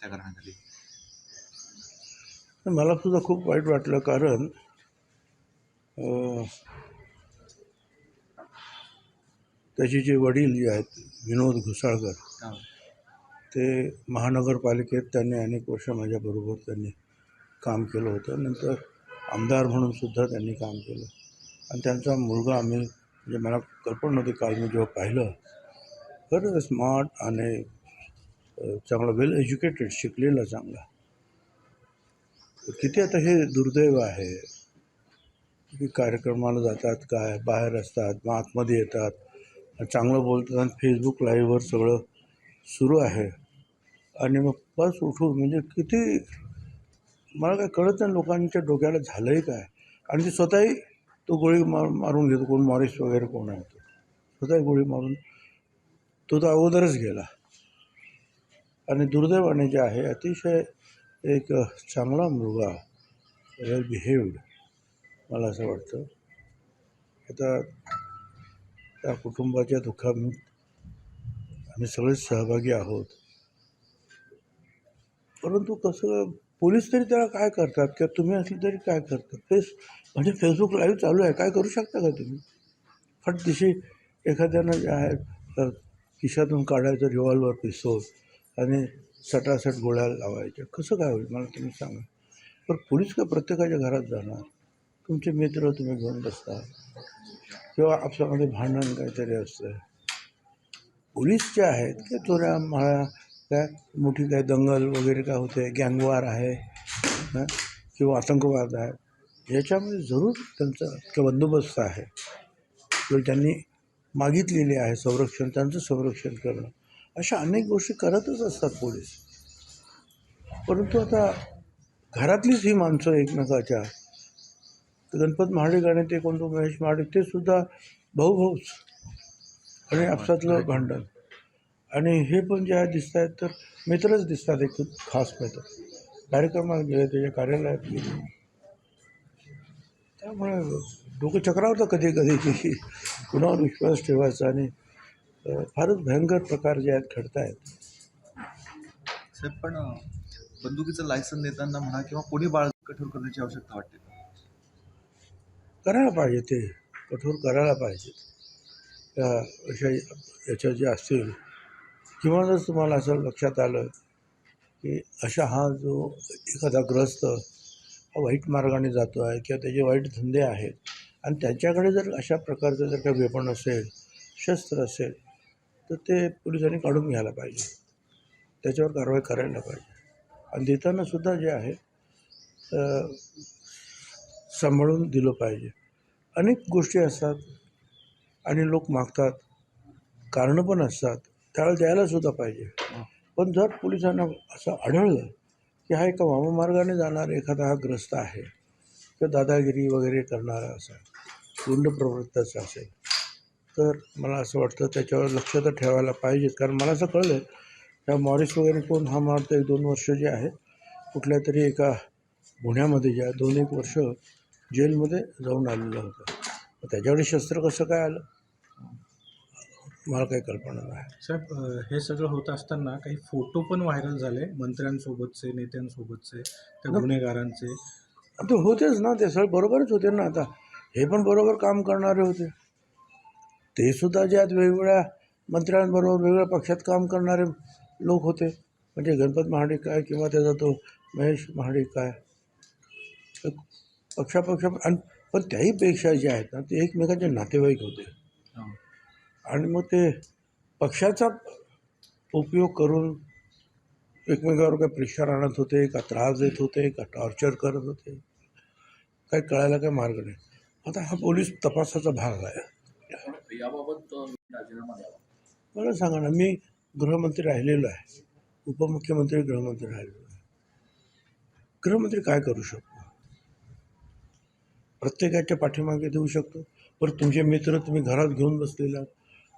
त्या कारणाखाली मला सुद्धा खूप वाईट वाटलं कारण त्याचे जे वडील जे आहेत विनोद घुसाळकर ते महानगरपालिकेत त्यांनी अनेक वर्ष माझ्याबरोबर त्यांनी काम केलं होतं. नंतर आमदार म्हणून सुद्धा त्यांनी काम केलं. आणि त्यांचा मुलगा आम्ही म्हणजे मला कल्पना नव्हती काल मी जेव्हा पाहिलं. खरं स्मार्ट आणि चांगला वेल एज्युकेटेड शिकलेला चांगला. किती आता हे दुर्दैव आहे? की कार्यक्रमाला जातात काय? बाहेर असतात मग आतमध्ये येतात. चांगलं बोलतात आणि फेसबुक लाईव्हवर सगळं सुरू आहे. आणि मग बस उठून म्हणजे किती मला काय कळत नाही लोकांच्या डोक्याला झालंही काय? आणि ते स्वतःही तो गोळी मार मारून घेतो. कोण मॉरिस वगैरे कोण आहे तो? स्वतःही गोळी मारून तो तर अगोदरच गेला. आणि दुर्दैवाने जे आहे अतिशय एक चांगला मुलगा वेल बिहेव्ड मला असं वाटतं. आता त्या कुटुंबाच्या दुःखात आम्ही सगळेच सहभागी आहोत. परंतु कसं पोलीस तरी त्याला काय करतात? किंवा तुम्ही असले तरी काय करतात? फेस म्हणजे फेसबुक लाईव्ह चालू आहे. काय करू शकता का तुम्ही? फट दिशी एखाद्यानं जे आहे खिशातून काढायचं रिव्हॉल्वर पिस्तोल आणि सटासट गोळ्या लावायच्या. कसं काय होईल? मला तुम्ही सांगा. पण पोलीस काय प्रत्येकाच्या घरात जाणार? तुमचे मित्र तुम्ही घेऊन बसता. किंवा आपल्यामध्ये भांडण काहीतरी असतं. पोलीस जे आहेत ते चोऱ्या माळ्या काय मोठी काय दंगल वगैरे काय होते गँगवार आहे किंवा आतंकवाद आहे. याच्यामध्ये जरूर त्यांचा किंवा बंदोबस्त आहे. किंवा त्यांनी मागितलेले आहे संरक्षण त्यांचं संरक्षण करणं. अशा अनेक गोष्टी करतच असतात पोलीस. परंतु आता घरातलीच ही माणसं एकमेकाच्या. गणपत महाडिक आणि ते कोणतं महेश महाडिक ते सुद्धा भाऊ भाऊच आणि आपसातलं भांडण. आणि हे पण जे आहे दिसत आहेत तर मित्रच दिसतात एक खास मित्र. कार्यक्रमात गेले त्याच्या कार्यालयात गेले. त्यामुळे डोकं चक्रावतं कधी कधी की कुणावर विश्वास ठेवायचा आणि फारच भयंकर प्रकार जे आहेत घडत आहेत साहेब पण बंदुकीचं लायसन देताना म्हणा किंवा कोणी बाळ कठोर करण्याची आवश्यकता वाटते करायला पाहिजे ते. कठोर करायला पाहिजे. त्या अशा याच्या जे असतील किंवा जर तुम्हाला असं लक्षात आलं की अशा हा जो एखादा ग्रस्त हा वाईट मार्गाने जातो आहे किंवा त्याचे वाईट धंदे आहेत आणि त्यांच्याकडे जर अशा प्रकारचं जर काही वेपण असेल शस्त्र असेल तर ते पोलिसांनी काढून घ्यायला पाहिजे. त्याच्यावर कारवाई करायला पाहिजे. आणि देताना सुद्धा जे आहे सांभाळून दिलं पाहिजे. अनेक गोष्टी असतात आणि लोक मागतात. कारणं पण असतात. त्यावेळेला द्यायला सुद्धा पाहिजे. पण जर पोलिसांना असं आढळलं की हा एका वाममार्गाने जाणारा एखादा हा ग्रस्त आहे किंवा दादागिरी वगैरे करणारा असा गुंड प्रवृत्ताचा असेल तर मला असं वाटतं त्याच्यावर लक्ष तर ठेवायला पाहिजेच. कारण मला असं कळलं त्या मॉरिस वगैरे कोण हा मारतो एक दोन वर्ष जे आहे कुठल्या तरी एका गुन्ह्यामध्ये जे आहे दोन एक वर्ष जेलमध्ये जाऊन आलेलं होतं. त्याच्याकडे शस्त्र कसं काय आलं? मला काही कल्पना नाही. साहेब हे सगळं होत असताना काही फोटो पण व्हायरल झाले मंत्र्यांसोबतचे नेत्यांसोबतचे त्या गुन्हेगारांचे? ते होतेच ना ते सगळे बरोबरच होते ना. आता हे पण बरोबर काम करणारे होते. ते सुद्धा जे आहेत वेगवेगळ्या मंत्र्यांबरोबर वेगवेगळ्या पक्षात काम करणारे लोक होते. म्हणजे गणपत महाडिक काय किंवा त्याचा तो महेश महाडिक काय? पक्षापक्षा आणि पण त्याहीपेक्षा जे आहेत ना ते एकमेकांचे नातेवाईक होते. हां. आणि मग ते पक्षाचा उपयोग करून एकमेकावर काय प्रेशर आणत होते का त्रास देत होते का टॉर्चर करत होते. काही कळायला काही मार्ग नाही. आता हा पोलीस तपासाचा भाग आहे. याबाबत राजीनामा द्यावा. मला सांगा ना मी गृहमंत्री राहिलेलो आहे. उपमुख्यमंत्री गृहमंत्री राहिलेलो आहे. गृहमंत्री काय करू शकतो? प्रत्येकाच्या पाठीमागे देऊ शकतो. पण तुमचे मित्र तुम्ही घरात घेऊन बसलेले आहात.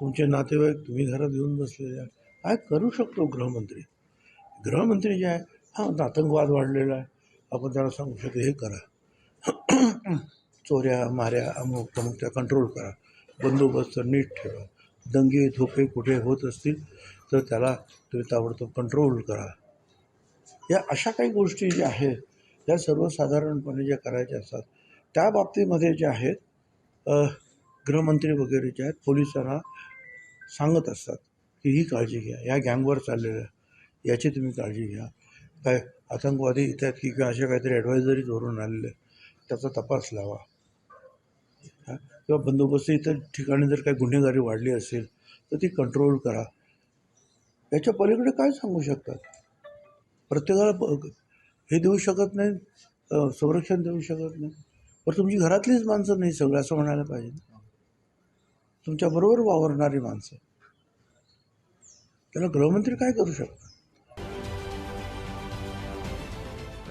तुमचे नातेवाईक तुम्ही घरात घेऊन बसलेले आहात. काय करू शकतो गृहमंत्री? गृहमंत्री जे आहे हा आतंकवाद वाढलेला आहे. आपण त्याला सांगू शकतो हे करा. चोऱ्या माऱ्या अमुक तमुक त्या कंट्रोल करा. बंदोबस्त नीट ठेवा. दंगे धोके कुठे होत असतील तर त्याला तुम्ही ताबडतोब कंट्रोल करा. या अशा काही गोष्टी ज्या आहेत त्या सर्वसाधारणपणे ज्या करायच्या असतात त्या बाबतीमध्ये जे आहेत गृहमंत्री वगैरे जे आहेत पोलिसांना सांगत असतात की ही काळजी घ्या या गँगवर चाललेलं याची तुम्ही काळजी घ्या. काय आतंकवादी इथे की किंवा अशा काहीतरी ॲडवायझरी धरून आलेले त्याचा तपास लावा. किंवा बंदोबस्त इतर ठिकाणी जर काही गुन्हेगारी वाढली असेल तर ती कंट्रोल करा. याच्या पलीकडे काय सांगू शकतात? प्रत्येकाला हे देऊ शकत नाही संरक्षण देऊ शकत नाही. पण तुमची घरातलीच माणसं नाही सगळं असं म्हणायला पाहिजे तुमच्याबरोबर वावरणारी माणसं. त्याला गृहमंत्री काय करू शकतात?